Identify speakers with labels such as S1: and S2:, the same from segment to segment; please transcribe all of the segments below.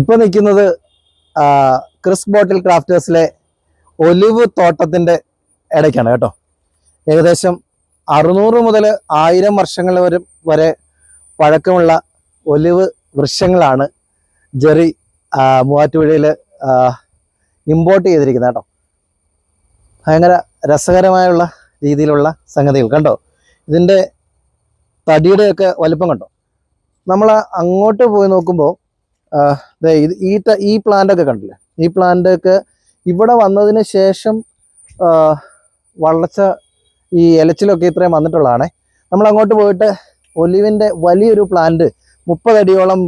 S1: ഇപ്പൊ നിൽക്കുന്നത് ക്രിസ് ബോട്ടിൽ ക്രാഫ്റ്റേഴ്സിലെ ഒലിവ് തോട്ടത്തിന്റെ ഇടയ്ക്കാണ് കേട്ടോ. ഏകദേശം അറുന്നൂറ് മുതൽ ആയിരം വർഷങ്ങൾ വരെ പഴക്കമുള്ള ഒലിവ് വൃക്ഷങ്ങളാണ് ജെറി മൂവാറ്റുപുഴയിൽ ഇമ്പോർട്ട് ചെയ്തിരിക്കുന്നത് കേട്ടോ. ഭയങ്കര രസകരമായുള്ള രീതിയിലുള്ള സംഗതികൾ കണ്ടോ? ഇതിന്റെ തടിയുടെയൊക്കെ വലിപ്പം കണ്ടോ? നമ്മൾ അങ്ങോട്ട് പോയി നോക്കുമ്പോൾ ഈ ഈ പ്ലാന്റ് ഒക്കെ കണ്ടില്ലേ? ഈ പ്ലാന്റ് ഒക്കെ ഇവിടെ വന്നതിന് ശേഷം വളർച്ച ഈ ഇലച്ചിലൊക്കെ ഇത്രയും വന്നിട്ടുള്ളതാണേ. നമ്മൾ അങ്ങോട്ട് പോയിട്ട് ഒലിവിന്റെ വലിയൊരു പ്ലാന്റ് മുപ്പതടിയോളം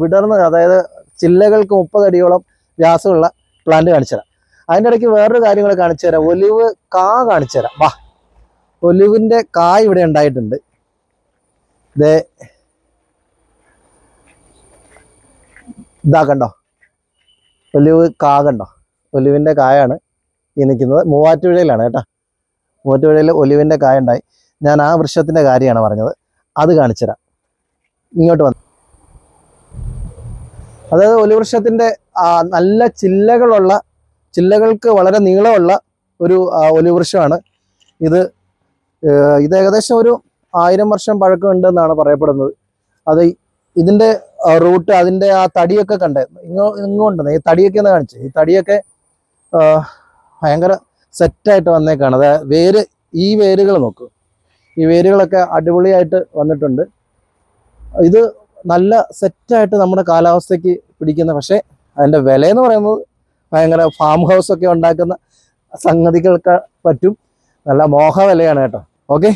S1: വിടർന്ന് അതായത് ചില്ലകൾക്ക് മുപ്പതടിയോളം വ്യാസമുള്ള പ്ലാന്റ് കാണിച്ചു തരാം. അതിന്റെ ഇടയ്ക്ക് വേറൊരു കാര്യം കൂടെ കാണിച്ചു തരാം. ഒലിവ് കാ കാണിച്ചു തരാം. വാ. ഒലിവിന്റെ കായ് ഇവിടെ ഉണ്ടായിട്ടുണ്ട്. ഇതാ കണ്ടോ ഒലിവ് കാ കണ്ടോ ഒലിവിന്റെ കായാണ് ഈ നിൽക്കുന്നത്. മൂവാറ്റുപുഴയിലാണ് കേട്ടോ. മൂവാറ്റുപുഴയിൽ ഒലിവിന്റെ കായ ഉണ്ടായി ഞാൻ ആ വൃക്ഷത്തിന്റെ കാര്യമാണ് പറഞ്ഞത്. അത് കാണിച്ചു തരാം. ഇങ്ങോട്ട് വന്ന്. അതായത് ഒലിവൃക്ഷത്തിന്റെ നല്ല ചില്ലകളുള്ള ചില്ലകൾക്ക് വളരെ നീളമുള്ള ഒരു ഒലിവൃക്ഷമാണ് ഒലിവ് വൃക്ഷമാണ്. ഇത് ഇത് ഏകദേശം ഒരു ആയിരം വർഷം പഴക്കമുണ്ട് എന്നാണ് പറയപ്പെടുന്നത്. അത് ഇതിന്റെ റൂട്ട് അതിന്റെ ആ തടിയൊക്കെ കണ്ടേ. ഇങ്ങോ ഇങ്ങോട്ട് ഈ തടിയൊക്കെ ഒന്ന് കാണിച്ചു. ഈ തടിയൊക്കെ ഭയങ്കര സെറ്റായിട്ട് വന്നേക്കാണ്. അതായത് വേര് ഈ വേരുകൾ നോക്കൂ. ഈ വേരുകളൊക്കെ അടിപൊളിയായിട്ട് വന്നിട്ടുണ്ട്. ഇത് നല്ല സെറ്റായിട്ട് നമ്മുടെ കാലാവസ്ഥയ്ക്ക് പിടിക്കുന്ന പക്ഷേ അതിന്റെ വില എന്ന് പറയുന്നത് ഭയങ്കര ഫാം ഹൗസൊക്കെ ഉണ്ടാക്കുന്ന സംഗതികൾക്ക് പറ്റും. നല്ല മോഹ വിലയാണ് കേട്ടോ. ഓക്കെ